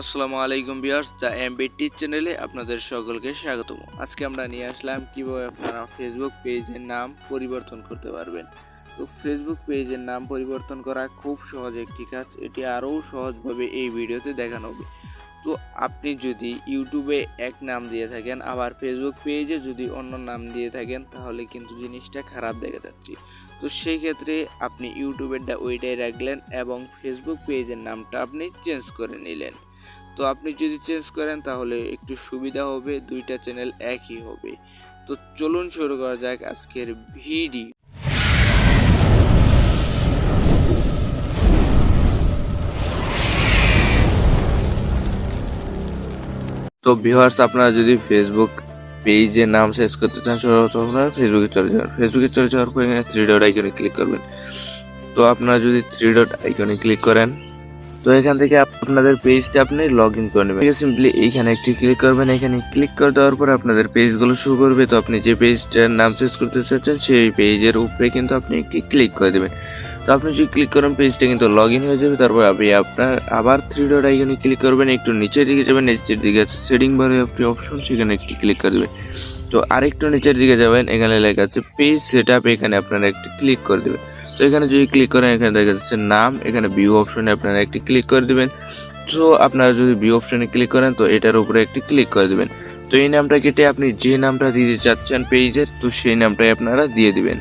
আসসালামু আলাইকুম বিয়ার্স the MBT চ্যানেলে আপনাদের সকলকে স্বাগতম। আজকে আমরা নিয়ে আসলাম কীভাবে আপনারা ফেসবুক পেজের নাম পরিবর্তন করতে পারবেন। তো ফেসবুক পেজের নাম পরিবর্তন করা খুব সহজ একটি কাজ, এটি আরও সহজভাবে এই ভিডিওতে দেখানো হবে। তো আপনি যদি ইউটিউবে এক নাম দিয়ে থাকেন, আবার ফেসবুক পেজে যদি অন্য নাম দিয়ে থাকেন, তাহলে কিন্তু জিনিসটা খারাপ দেখা যাচ্ছে। তো সেই ক্ষেত্রে আপনি ইউটিউবেরটা ওইটাই রাখলেন এবং ফেসবুক পেজের নামটা আপনি চেঞ্জ করে নিলেন। তো আপনি যদি চেঞ্জ করেন তাহলে একটু সুবিধা হবে, দুইটা চ্যানেল একই হবে। তো চলুন শুরু করা যাক আজকের ভিডিও তো ভিউয়ার্স আপনারা যদি ফেসবুক পেজে নাম সার্চ করতে চান সর্বপ্রথম আপনারা ফেসবুকে চলে যাবেন। ফেসবুকে চলে যাওয়ার পর এখানে থ্রি ডট আইকনে ক্লিক করবেন। তো আপনারা যদি থ্রি ডট আইকনে ক্লিক করেন তো এখান থেকে আপনাদের পেজটা আপনি লগ ইন করে নেবেন। সিম্পলি এইখানে একটি ক্লিক করবেন। এখানে ক্লিক করে দেওয়ার পর আপনাদের পেজগুলো শুরু করবে। তো আপনি যে পেজটার নাম চেঞ্জ করতে চাচ্ছেন, সেই পেজের উপরে কিন্তু আপনি একটি ক্লিক করে দেবেন। তো আপনি যদি ক্লিক করেন পেজটা কিন্তু লগ ইন হয়ে যাবে। তারপর আপনি আপনার আবার থ্রি ডট আইকনে ক্লিক করবেন। একটু নিচের দিকে যাবেন। নিচের দিকে আছে সেটিং বারে একটি অপশন সেখানে একটি ক্লিক করে দেবেন। তো আরেকটু নিচের দিকে যাবেন, এখানে লেখা আছে পেজ সেট আপ এখানে আপনারা একটি ক্লিক করে দেবেন। তো এখানে যদি ক্লিক করেন, এখানে দেখা যাচ্ছে নাম, এখানে ভিউ অপশনে আপনারা একটি ক্লিক করে দেবেন। তো আপনারা যদি ভিউ অপশনে ক্লিক করেন, তো এটার উপরে একটি ক্লিক করে দেবেন। তো এই নামটা কেটে আপনি যে নামটা দিতে চাচ্ছেন পেজের তো সেই নামটাই আপনারা দিয়ে দিবেন।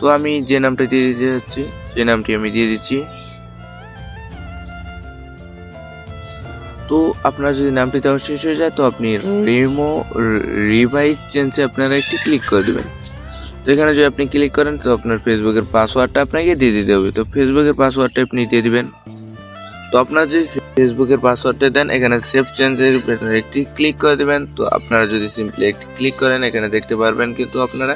তো আমি যে নামটা দিয়ে দিতে চাচ্ছি সেই নামটি আমি দিয়ে দিচ্ছি। তো আপনার যদি নামটি দেওয়া শেষ হয়ে যায় তো আপনি রেমো রিভাইট চেঞ্জে আপনারা একটি ক্লিক করে দেবেন। তো এখানে যদি আপনি ক্লিক করেন তো আপনার ফেসবুকের পাসওয়ার্ডটা আপনাকে দিয়ে দিতে হবে। তো ফেসবুকের পাসওয়ার্ডটা আপনি দিয়ে দিবেন। তো আপনার যদি ফেসবুকের পাসওয়ার্ডটা দেন এখানে সেভ চেঞ্জের একটি ক্লিক করে দেবেন। তো আপনারা যদি সিম্পলি একটি ক্লিক করেন এখানে দেখতে পারবেন কিন্তু আপনারা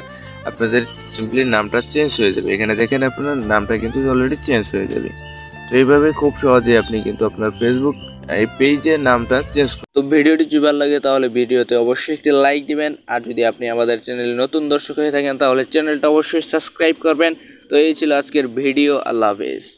আপনাদের সিম্পলি নামটা চেঞ্জ হয়ে যাবে। এখানে দেখেন আপনার নামটা কিন্তু অলরেডি চেঞ্জ হয়ে যাবে। তো এইভাবে খুব সহজে আপনি কিন্তু আপনার ফেসবুক এই পেজের নামটা চেঞ্জ তো ভিডিওটি যদি ভালো লাগে তাহলে ভিডিওতে অবশ্যই একটি লাইক দিবেন। আর যদি আপনি আমাদের চ্যানেলে নতুন দর্শক হয়ে থাকেন তাহলে চ্যানেলটা অবশ্যই সাবস্ক্রাইব করবেন। তো এই ছিল আজকের ভিডিও আল্লাহ হাফেজ।